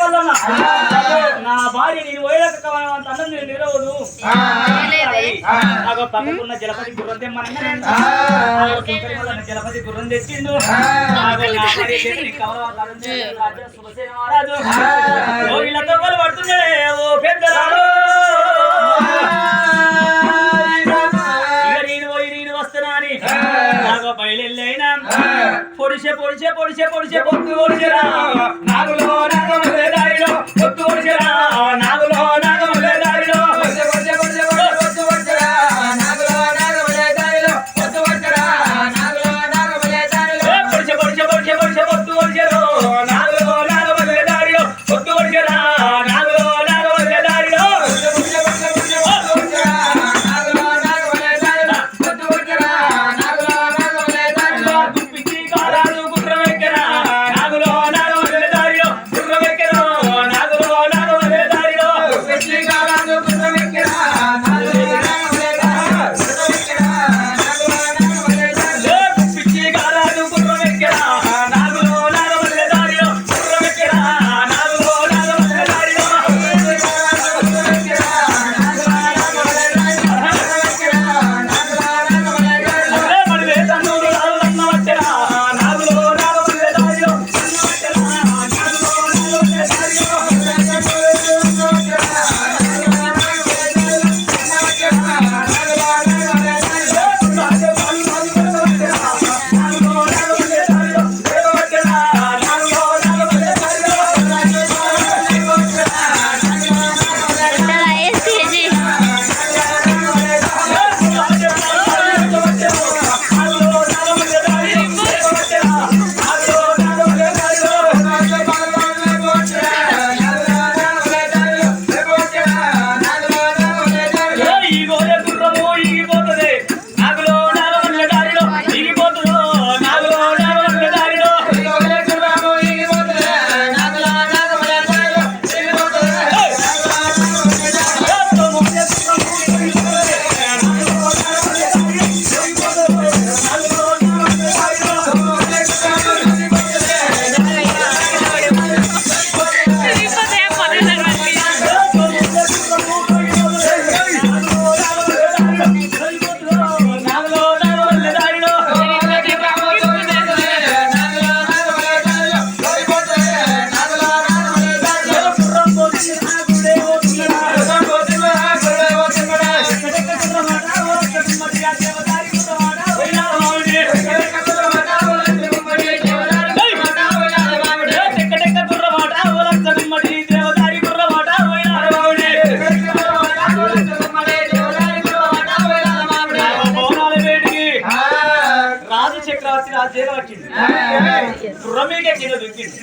వల్లన్న నా భార్య నేను పోయేదాక అంత అన్నం నేను నిలవదు నాకు పక్కకున్న జలపతి గుర్రం వల్లన్న జలపతి గుర్రం తెచ్చిండు. ఆగో నా భార్య చేతి నీ కవల వంత అన్నం తినేది రాజ్యాల శుభసేన మహారాజు తొక్కలు పడుతున్నాడే ఓ పెద్దలాడు পড়ছে পড়ছে পড়ছে পড়ছে পড়তে পড়ছে না নাগলো নাগলে Adiós. గుర్రమీకే కింద దుంకింది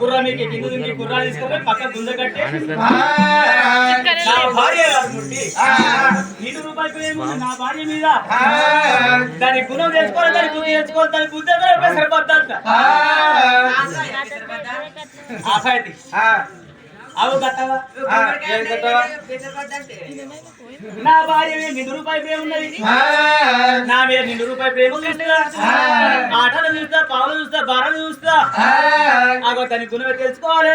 గుర్రమీకే కింద దుంకి గుర్రాలు తీసుకొని పక్క గుంజ కట్టి నా భార్య కాబట్టి నీటి రూపాయలు నా భార్య మీద దాని గుణం తెచ్చుకోవాలి దాని బుద్ధి తెచ్చుకోవాలి దాని బుద్ధి అవు కట్టవా నా భార్య నిండు రూపాయి ప్రేమ ఉన్నది. నా మీద నిండు రూపాయి ప్రేమ ఉన్నట్టుగా ఆటలు చూస్తా. పావులు చూస్తా బారలు చూస్తా. అగో దాని గుణం తెలుసుకోవాలి.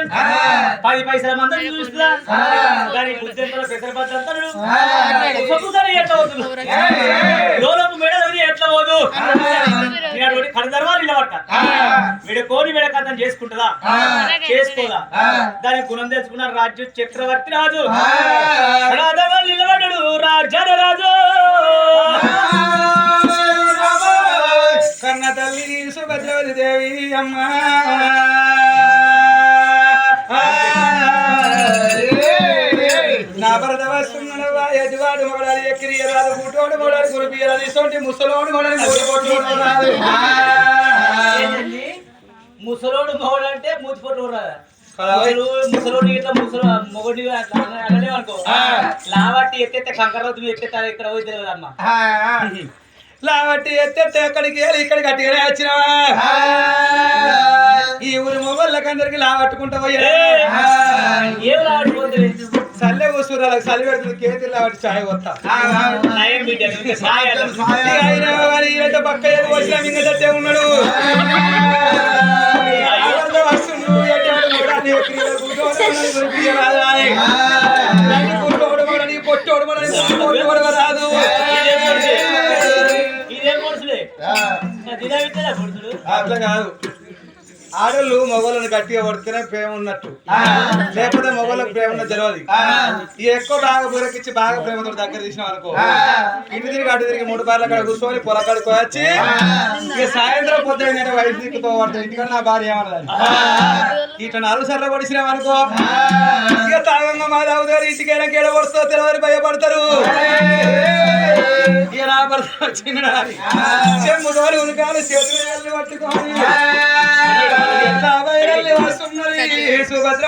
పది పైసల మంది చూస్తా. దాని బుద్ధి ఎట్లా పోతుంది లోలోపు మెడలు ఎట్లా పోదు? నేను కడదర్వాలు నిలబట్ట వీడ కోని వీడ కథం చేసుకుంటుందా చేసుకోదా? దాని గుణం తెలుసుకున్న రాజు చక్రవర్తి రాజు. కడదర్వాలు నిలబడ్డాడు రాజాన రాజు. కన్న తల్లి సుభద్రవతి దేవి అమ్మ. వస్తున్నవా ఎదువాడు మొగడాలి ఎక్కిరి ఇసొంటి ముసలోడు మొగడాలి మొగడు అంటే మూతిపోటు ముసలు ముసలోడు ఇట్లా ముసలు మొగడి అనుకో. లావట్టి ఎత్తెత్తే కంకరవద్దు ఎత్తెత్తే ఇక్కడ పోయి తెలియదు అమ్మ. లావట్టి ఎత్తెత్తే ఎక్కడికి వెళ్ళి ఇక్కడికి అట్టిగానే వచ్చినావా? ఈ ఊరి మొగళ్ళకి అందరికి లావట్టుకుంటా పోయా ఏం లావట్టి కూర్చున్నారు వాళ్ళకి చలి పెడుతుంది కేతిల్ కాబట్టి చాయ్ వస్తా పక్క ఏదో వచ్చినా మింగ తట్టే ఉన్నాడు పొట్టోడు మొగడ రాదు. అట్లా కాదు. ఆడోళ్ళు మొగోళ్ళని గట్టిగా పడితేనే ప్రేమ ఉన్నట్టు. లేకపోతే మొగోళ్ళకి ప్రేమ ఉన్నది తెలియదు ఈ ఎక్కువ బాగా బురకిచ్చి బాగా ప్రేమతో దగ్గర తీసినాం అనుకో. ఇంటి తిరిగి అటు తిరిగి మూడు బార్ల కాడ కూర్చొని పొలకాడికి వచ్చి ఇక సాయంత్రం పొద్దున్న వయసు దిక్కుతో పడుతుంది ఇంటికన్నా నా భార్య ఏమన్నది? ఇట్లా నాలుగు సార్లు పడిసినాం అనుకో. ఇక తాగంగా మా దావుదారు ఇంటికి వెళ్ళకి ఎడ పడుతుందో తెలియదు భయపడతారు. నా భర్త వచ్చినాడు చెమ్ము తోలి ఉనకాలు చేతులు వస్తున్నది. సుభద్ర